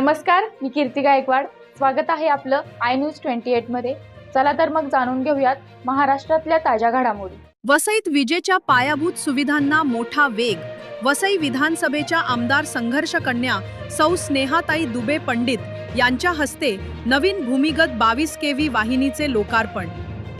नमस्कार मी कीर्ती गायकवाड. स्वागत आहे आपलं आय न्यूज ट्वेंटी मध्ये. चला तर मग जाणून घेऊयात महाराष्ट्रातल्या ताज्या घडामोडी. वसईत विजेच्या पायाभूत सुविधांना मोठा वेग. वसई विधानसभेच्या आमदार संघर्ष कन्या सौ स्नेहाताई दुबे पंडित यांच्या हस्ते नवीन भूमिगत बावीस केव्ही वाहिनीचे लोकार्पण.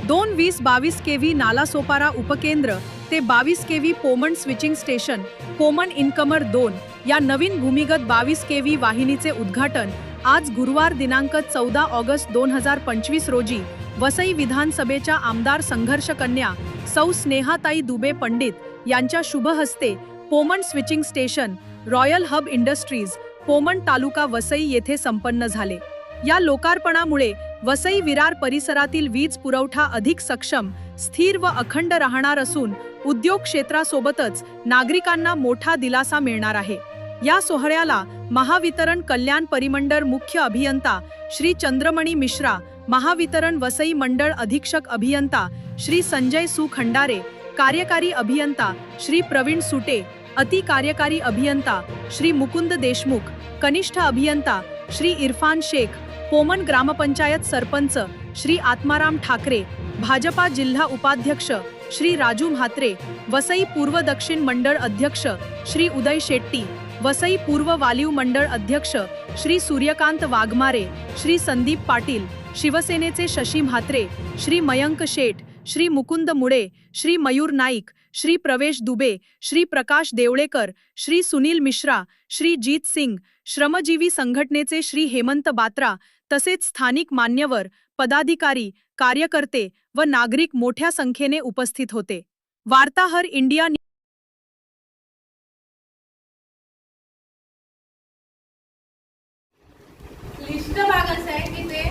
दोन वीस बावीस केव्ही नालासोपारा उपकेंद्र ते बावीस KV Poman switching station Poman incomer दोन या नवीन भूमिगत बावीस के व्ही वाहिनीचे उद्घाटन आज गुरुवार दिनांक चौदा ऑगस्ट दोन हजार पंचवीस रोजी वसई विधानसभेच्या आमदार संघर्ष कन्या सौ स्नेहाताई दुबे पंडित यांच्या शुभ हस्ते Poman switching station Royal Hub Industries Poman तालुका वसई येथे संपन्न झाले. या लोकार्पणामुळे वसई विरार परिसरातील वीज पुरवठा अधिक सक्षम स्थिर व अखंड राहणार असून उद्योग क्षेत्रासोबतच नागरिकांना मोठा दिलासा मिळणार आहे. या सोहळ्याला महावितरण कल्याण परिमंडळ मुख्य अभियंता श्री चंद्रमणी मिश्रा महावितरण वसई मंडळ अधीक्षक अभियंता श्री संजय सुखंडारे कार्यकारी अभियंता श्री प्रवीण सुटे अति कार्यकारी अभियंता श्री मुकुंद देशमुख कनिष्ठ अभियंता श्री इरफान शेख पोमन ग्रामपंचायत सरपंच श्री आत्माराम ठाकरे भाजपा जिल्हा उपाध्यक्ष श्री राजू म्हात्रे वसई पूर्व दक्षिण मंडळ अध्यक्ष श्री उदय शेट्टी वसई पूर्व वालीव मंडळ अध्यक्ष श्री सूर्यकांत वाघमारे श्री संदीप पाटील शिवसेनेचे शशी म्हात्रे श्री मयंक शेठ श्री मुकुंद मुळे श्री मयूर नाईक श्री प्रवेश दुबे श्री प्रकाश देवळेकर श्री सुनील मिश्रा श्री जीत सिंग श्रमजीवी संघटनेचे श्री हेमंत बात्रा तसेच स्थानिक मान्यवर पदाधिकारी कार्यकर्ते व नागरिक मोठ्या संख्येने उपस्थित होते. वार्ताहर इंडिया क्लिष्ट भाग असा आहे की ते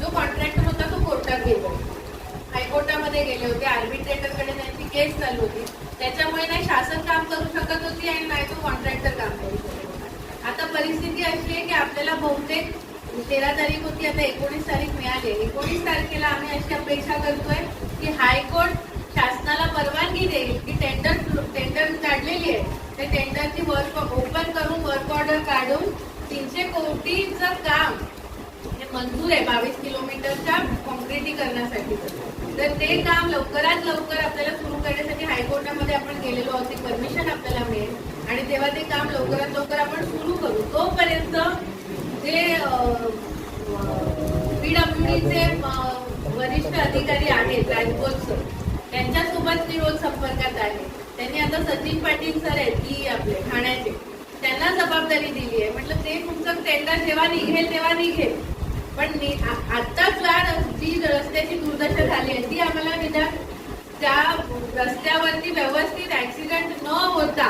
जो कॉन्ट्रॅक्टर होता तो कोर्टात गेलो हायकोर्टामध्ये गेले होते आर्बिट्रेटरकडे त्यांची केस चालू होती. त्याच्यामुळे नाही शासन काम करू शकत होती आणि नाही तो कॉन्ट्रॅक्टर काम करू शकत होता. आता परिस्थिती अशी आहे की आपल्याला बहुतेक तेरा तारीख होती आता एकोणीस तारीख मिळाली एकोणीस तारखेला आम्ही अशी अपेक्षा करतोय की हायकोर्ट शासनाला परवानगी देईल की टेंडर टेंडर काढलेली आहे. ते टेंडरची वर्क ओपन करून वर्क ऑर्डर काढून तीनशे कोटीचं काम मंजूर आहे बावीस किलोमीटरच्या कॉन्क्रिटीकरणासाठी तर ते काम लवकरात लवकर आपल्याला सुरू करण्यासाठी हायकोर्टामध्ये आपण गेलेलो आहोत ती परमिशन आपल्याला मिळेल. आणि तेव्हा ते काम लवकरात लवकर आपण सुरू करू. तोपर्यंत जे पीडब्ल्यूडीचे वरिष्ठ अधिकारी आहेत राजकोटचं त्यांच्यासोबत मी रोज संपर्कात आहे. त्यांनी आता सचिन पाटील सर आहेत की आपले ठाण्याचे. त्यांना जबाबदारी दिली आहे. म्हटलं ते तुमचं टेंडर जेव्हा निघेल तेव्हा निघेल. पण मी आता आत्ताच जी रस्त्याची दुर्दशा झाली आहे. ती आम्हाला निदान त्या रस्त्यावरती व्यवस्थित ऍक्सिडेंट न होता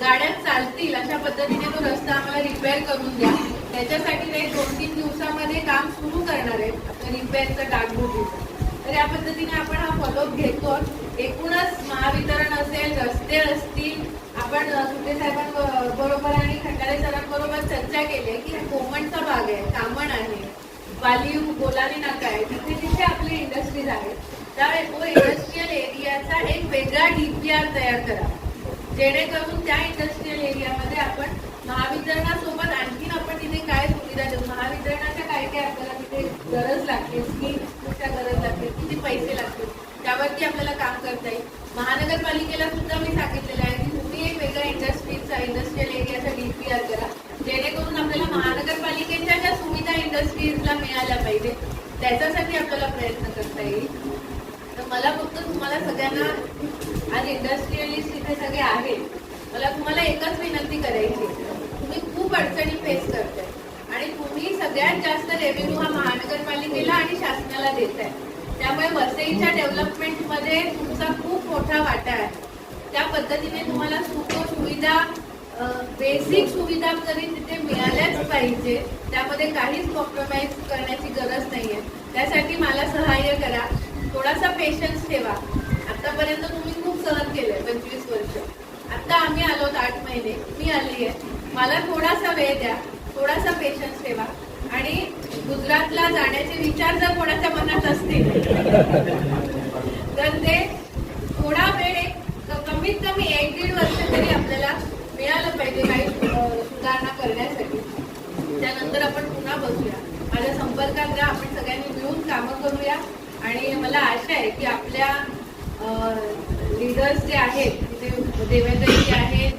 गाड्या चालतील अशा पद्धतीने तो रस्ता आम्हाला रिपेअर करून द्या. त्याच्यासाठी ते दोन तीन दिवसामध्ये काम सुरू करणार आहे रिपेअरचं डागडुजीचं तर या पद्धतीने आपण हा फॉलोअप घेतो. एकूणच महावितरण असेल रस्ते असतील आपण सुटे साहेबांबरोबर आणि खंडारे सरांबरोबर चर्चा केली आहे की हा कोमणचा भाग आहे कामण आहे. वाली गोलानी नाका आहे. तिथे तिथे आपली इंडस्ट्रीज आहेत त्या तो इंडस्ट्रीयल एरियाचा एक वेगळा डीपीआर तयार करा. जेणेकरून त्या इंडस्ट्रीयल एरियामध्ये आपण महावितरणासोबत आणखीन आपण तिथे काय सुविधा देऊ? महावितरणाच्या काय काय आपल्याला तिथे गरज लागते? स्कीमच्या गरज लागते? किती पैसे लागतील? त्यावरती आपल्याला काम करता येईल. महानगरपालिकेला सुद्धा मी सांगितलेलं आहे की तुम्ही एक वेगळा इंडस्ट्रीचा इंडस्ट्रीयल एरियाचा डीपीआर करा जेणेकरून आपल्याला महानगरपालिकेच्या ज्या सुविधा इंडस्ट्रीजला मिळाल्या पाहिजे. त्याच्यासाठी आपल्याला प्रयत्न करता येईल. तर मला फक्त तुम्हाला सगळ्यांना आज इंडस्ट्रियलिस्ट इथे सगळे आहेत मला तुम्हाला एकच विनंती करायची तुम्ही खूप अडचणी फेस करताय. आणि तुम्ही सगळ्यात जास्त रेव्हेन्यू हा महानगरपालिकेला आणि शासनाला देताय. त्यामुळे वसईच्या डेव्हलपमेंटमध्ये तुमचा खूप मोठा वाटा आहे. त्या पद्धतीने तुम्हाला सुख सुविधा बेसिक सुविधा तरी तिथे मिळाल्याच पाहिजे. त्यामध्ये काहीच कॉम्प्रोमाइज करण्याची गरज नाहीये. त्यासाठी मला सहाय्य करा. थोडासा पेशन्स ठेवा. आतापर्यंत तुम्ही खूप सहन केलंय पंचवीस वर्ष. आता आम्ही आलो आठ महिने. मी आली आहे मला थोडासा वेळ द्या. थोडासा पेशन्स ठेवा. आणि गुजरातला जाण्याचे विचार जर कोणाच्या मनात असतील तर ते थोडा वेळ एक कमीत कमी एक दीड वर्ष तरी आपल्याला मिळालं पाहिजे काही अं, सुधारणा करण्यासाठी त्यानंतर आपण बसूया माझ्या संपर्कात राहा आपण सगळ्यांनी मिळून कामं करूया. आणि मला आशा आहे की आपल्या लीडर्स जे आहेत तिथे देवेंद्रजी आहेत